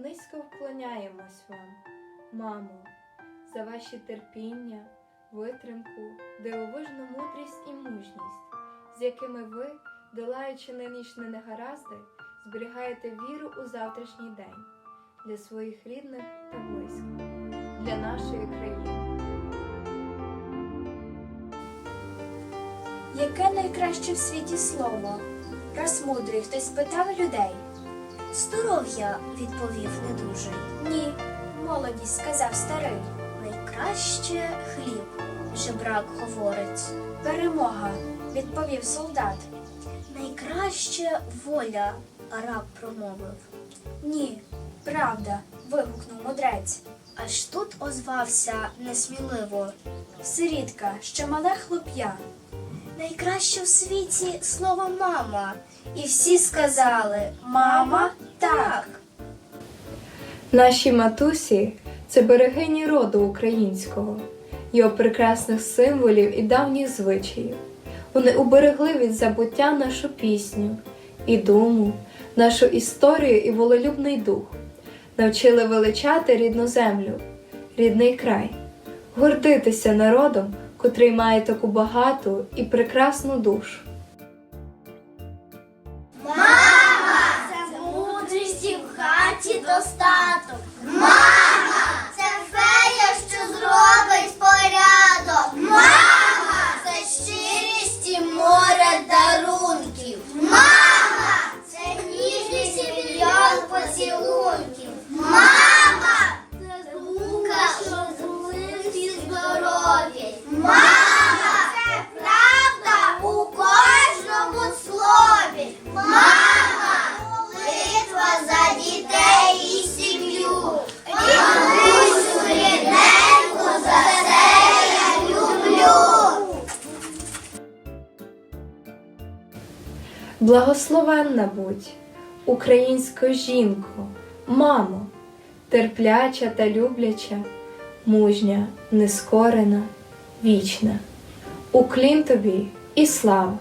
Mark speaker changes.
Speaker 1: низько вклоняємось вам, мамо, за ваші терпіння, витримку, дивовижну мудрість і мужність, з якими ви, долаючи нинішні негаразди, зберігаєте віру у завтрашній день для своїх рідних та близьких, для нашої країни.
Speaker 2: Яке найкраще в світі слово? Раз мудрий хтось спитав людей.
Speaker 3: Здоров'я, відповів недужий.
Speaker 2: Ні, молодість сказав старий.
Speaker 3: Найкраще хліб, жебрак говорить.
Speaker 2: Перемога, відповів солдат.
Speaker 3: Найкраще воля, раб промовив.
Speaker 2: Ні, правда, вигукнув мудрець.
Speaker 3: Аж тут озвався несміливо.
Speaker 2: Сирітка, ще мале хлоп'я.
Speaker 3: Найкраще в світі слово мама. І всі сказали
Speaker 2: Мама, так.
Speaker 1: Наші матусі це берегині роду українського, його прекрасних символів і давніх звичаїв. Вони уберегли від забуття нашу пісню і думу, нашу історію і волелюбний дух, навчили величати рідну землю, рідний край, гордитися народом, котрий має таку багату і прекрасну душу. Мама!
Speaker 3: Це мудрості в хаті достаток. Мама! Це фея, що зробить порядок. Мама! Це щирість і море дарунків. Мама! Це ніжність і мільйон поцілунків. Мама!
Speaker 1: Благословенна будь, українська жінко, мамо, терпляча та любляча, мужня, нескорена, вічна. Уклін тобі і слава!